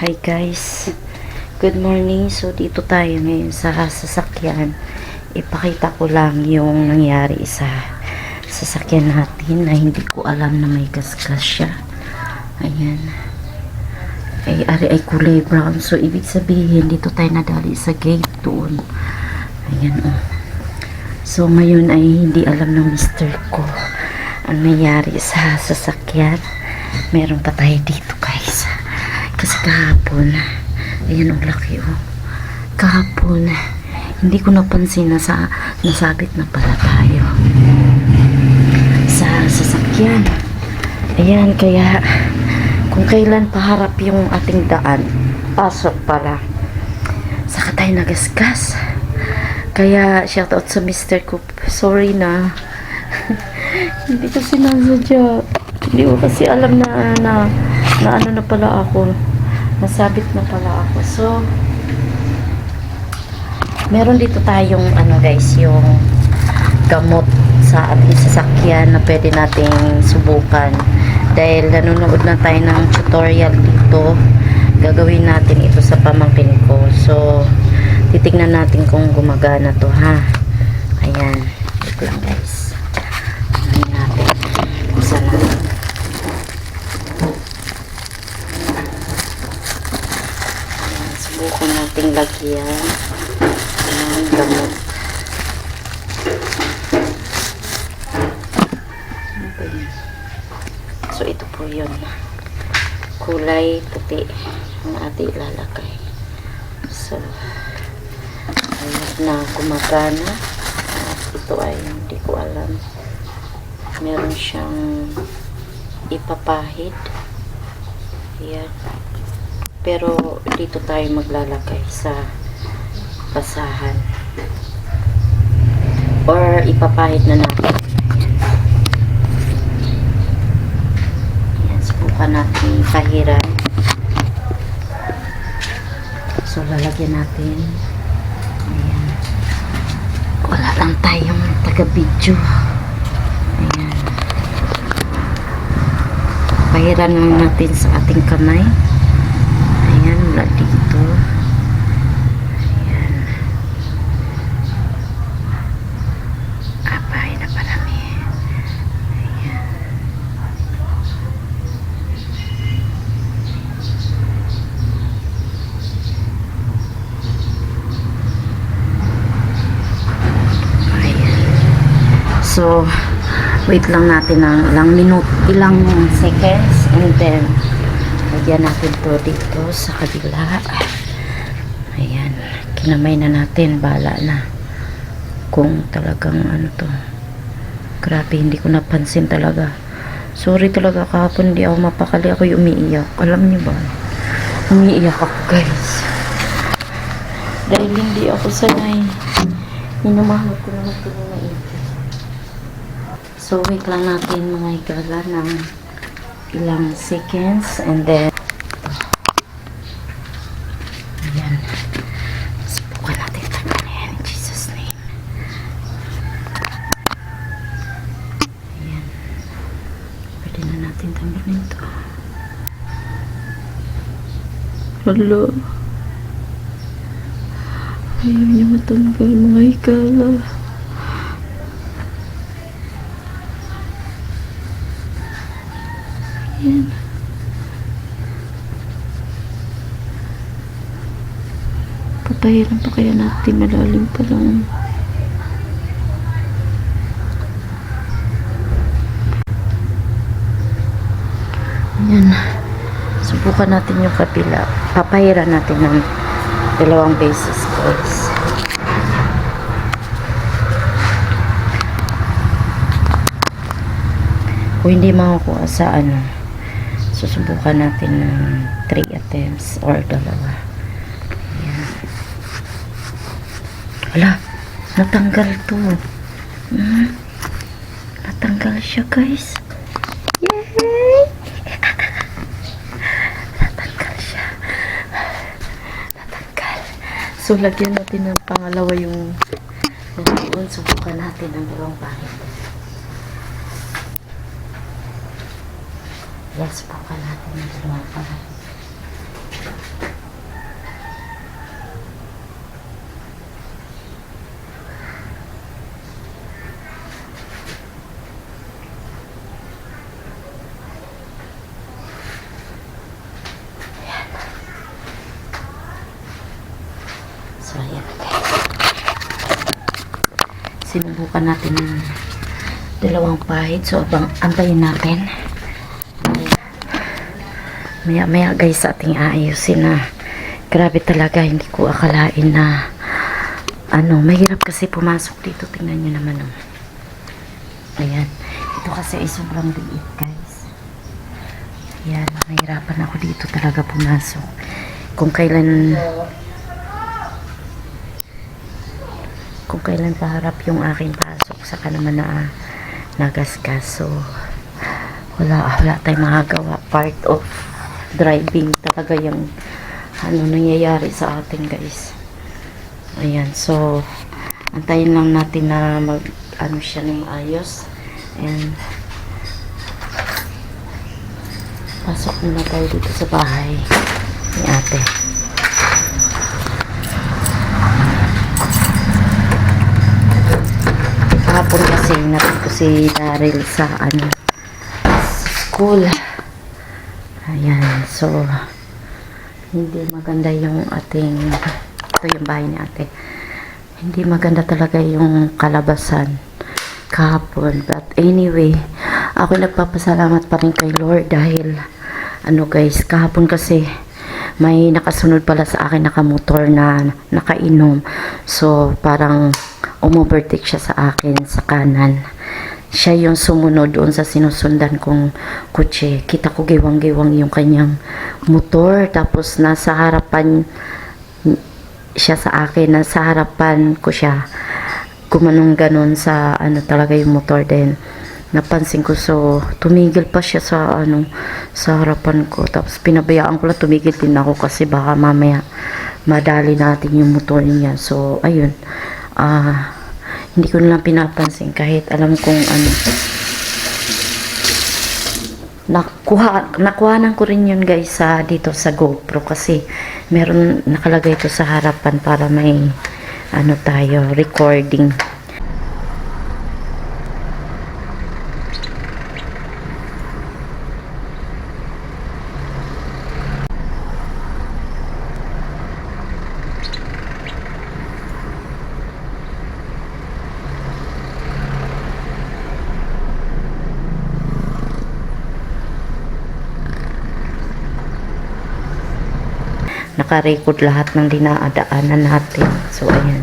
Hi guys. Good morning. So dito tayo ngayon sa sasakyan. Ipakita ko lang yung nangyari sa sasakyan natin na hindi ko alam na may gasgas siya. Ayan. Ay, ari ay kulay brown. So ibig sabihin dito tayo nadali sa gate doon. Ayan oh. So ngayon ay hindi alam ng mister ko ang nangyari sa sasakyan. Meron pa tayo dito. Kasi kahapon, ayan ang laki oh. Kahapon, hindi ko napansin na sa, nasabit na pala tayo. Sa sasakyan. Ayan, kaya kung kailan paharap yung ating daan, pasok pala. Saka tayo nagasgas. Kaya shout out sa mister ko. Sorry na. hindi ko sinasadya. Hindi ko kasi alam na, na, na ano na pala ako. Nasabit na pala ako. So, meron dito tayong ano guys, yung gamot sa ating sasakyan na pwede nating subukan. Dahil nanonood na tayo ng tutorial dito, gagawin natin ito sa pamangkin ko. So, titignan natin kung gumagana to ha. Ayan. Ito lang guys. Ano natin. Kung saan na. Ayan, Subukan natin lagyan ng gamot. So, ito po yun. Kulay puti ang ating ilalagay. So, ayun na gumagana. At ito ay hindi ko alam. Meron siyang ipapahid. Ayan. Pero dito tayo maglalagay sa basahan. Or ipapahid na natin. Ayan, subukan natin pahiran. So, lalagyan natin. Ayan. Wala lang tayong taga-video. Ayan. Pahiran lang natin sa ating kamay. Wala dito. Ayan. Apay na parami. Ayan. Ayan. So, wait lang natin ng ilang minute, ilang seconds, and then, lagyan natin to dito sa kabila. Ayan. Kinamay na natin, bala na. Kung talagang ano to. Grabe, hindi ko napansin talaga. Sorry talaga kahapon, hindi ako mapakali. Ako yung umiiyak. Alam niyo ba? Umiiyak ako, guys. Dahil hindi ako sanay. Minamahal ko naman ito na. So, wait lang natin mga igala ng ilang seconds and then ayan subukan natin tagal yan in Jesus name ayan pwede na natin tanggalin ito hello ayaw niya matanggal mga igala Ayan. Papahiran pa kaya natin malalim pa lang. Ayan. Subukan natin yung kapila. Papahiran natin ng dalawang beses guys. Kung hindi makakuha sa ano, susubukan natin ng 3 attempts or dalawa. Ayan. Wala, natanggal to. Hmm? Natanggal siya guys. Yay! natanggal siya. Natanggal. So, lagyan natin ng pangalawa yung doon. Subukan natin ang dalawang pangit. Yes, subukan natin ang dalawang pangit. Sinubukan natin ng dalawang pahid. So, abang, antayin natin. Maya maya guys ating aayusin na grabe talaga hindi ko akalain na ano, mahirap kasi pumasok dito. Tingnan nyo naman oh. Ayan. Ito kasi ay sobrang liit guys. Ayan, nahirapan ako dito talaga pumasok. Kung kailan kung kailan paharap yung aking pasok. Saka naman na nagasgas. So wala, wala tayong magagawa. Part of driving talaga yung ano nangyayari sa atin guys. Ayan so antayin lang natin na mag ano siya ng ayos and pasok muna tayo dito sa bahay ni ate Kasi natin ko si Daryl sa ano school. Ayan, so hindi maganda yung ating ito yung bahay ni ate. Hindi maganda talaga yung kalabasan kahapon. But anyway, ako nagpapasalamat pa rin kay Lord dahil ano guys, kahapon kasi may nakasunod pala sa akin nakamotor na nakainom. So, parang umovertake siya sa akin sa kanan. Siya yung sumunod doon sa sinusundan kong kutse. Kita ko giwang-giwang yung kanyang motor. Tapos nasa harapan siya sa akin. Nasa harapan ko siya. Gumanong ganon sa ano talaga yung motor din napansin ko so tumigil pa siya sa ano sa harapan ko tapos pinabayaan ko lang tumigil din ako kasi baka mamaya madali natin yung motor niya so ayun ah hindi ko na lang pinapansin kahit alam kong ano. Nakuha nakuhanan ko rin yun guys sa dito sa GoPro kasi meron nakalagay ito sa harapan para may ano tayo recording nakarecord lahat ng dinaadaanan natin. So, ayan.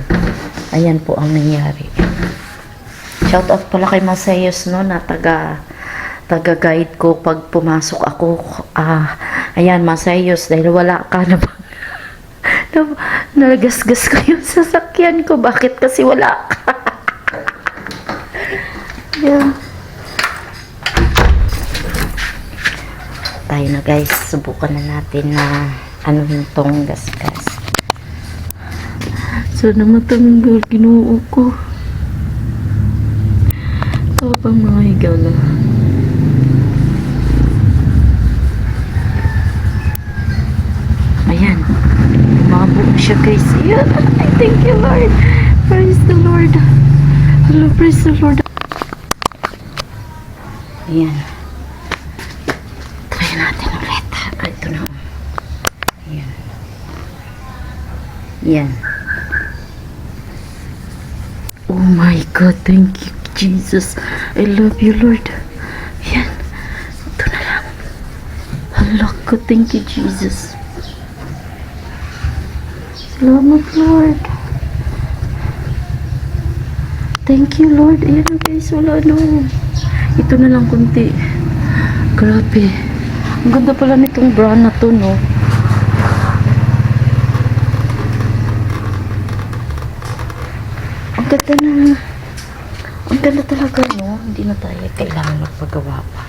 Ayan po ang nangyari. Shout out pala kay Masayos, no, na taga taga-guide ko pag pumasok ako. Ah, ayan, Masayos, dahil wala ka na ba? na, nagasgas ko yung sasakyan ko. Bakit? Kasi wala ka. yeah. Tayo na guys, subukan na natin na ano tong gasgas. Sana matanggal ginoo ko. Kapang mga higala. Ayan. Umabo siya guys. Ayan. I thank you Lord. Praise the Lord. Hello, praise the Lord. Ayan. Try natin ulit. Ah, ito na. Ayan. Yan. Oh my God, thank you, Jesus. I love you, Lord. Yan. Ito na lang. Hala ko, thank you, Jesus. Salamat, Lord. Thank you, Lord. Ayan na guys, wala no. Ito na lang kunti. Grabe. Ang ganda pala nitong bra na to, no? Ganda na. Ang ganda talaga, no? Hindi na tayo kailangan magpagawa pa.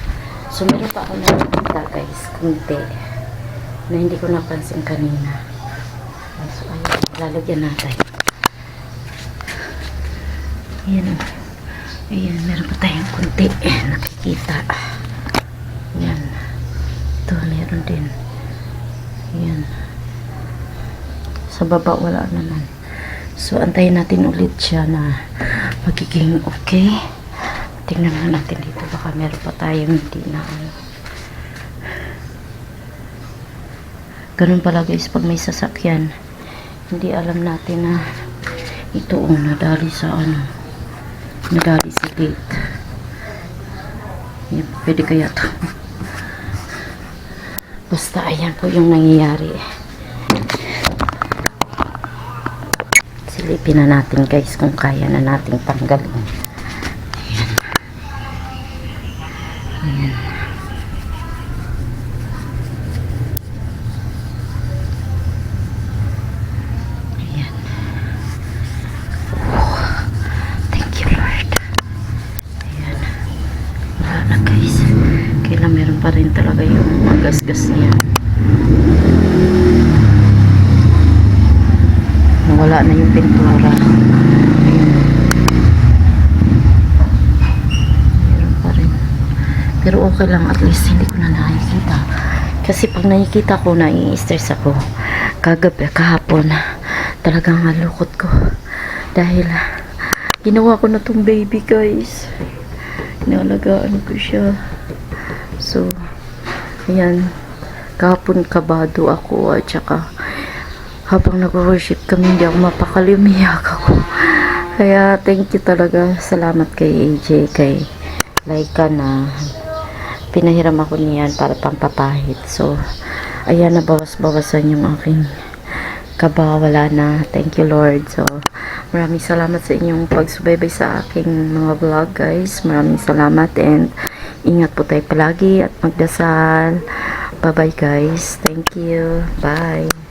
So, meron pa ako nakikita, guys, kunti. Na hindi ko napansin kanina. So, ayun, lalagyan natin. Ayan, oh. Ayan, meron pa tayong kunti. Eh, nakikita. Ayan. Ito, meron din. Ayan. Sa baba, wala naman. So, antayin natin ulit siya na magiging okay. Tingnan na natin dito. Baka meron pa tayong hindi na ano. Ganun pala guys, pag may sasakyan, hindi alam natin na ito una dali sa ano. Nadali si gate. Yan, pwede kaya to. Basta ayan po yung nangyayari. Silipin na natin guys kung kaya na nating tanggalin. Ayan. Ayan. Oh, thank you Lord. Ayan. Wala guys. Kailan meron pa rin talaga yung magasgas niya. Nawala na yung pintura. Pero okay lang. At least hindi ko na nakikita. Kasi pag nakikita ko, nai-stress ako. Kagabi, kahapon, talagang malukot ko. Dahil, ginawa ko na tong baby guys. Inalagaan ko siya. So, ayan. Kahapon kabado ako at saka habang nag-worship kami, hindi ako mapakali, umiyak ako. Kaya, thank you talaga. Salamat kay AJ, kay Laika na pinahiram ako niyan para pampapahit. So, ayan na bawas-bawasan yung aking kaba. Wala na. Thank you, Lord. So, maraming salamat sa inyong pagsubaybay sa aking mga vlog, guys. Maraming salamat and ingat po tayo palagi at magdasal. Bye-bye, guys. Thank you. Bye.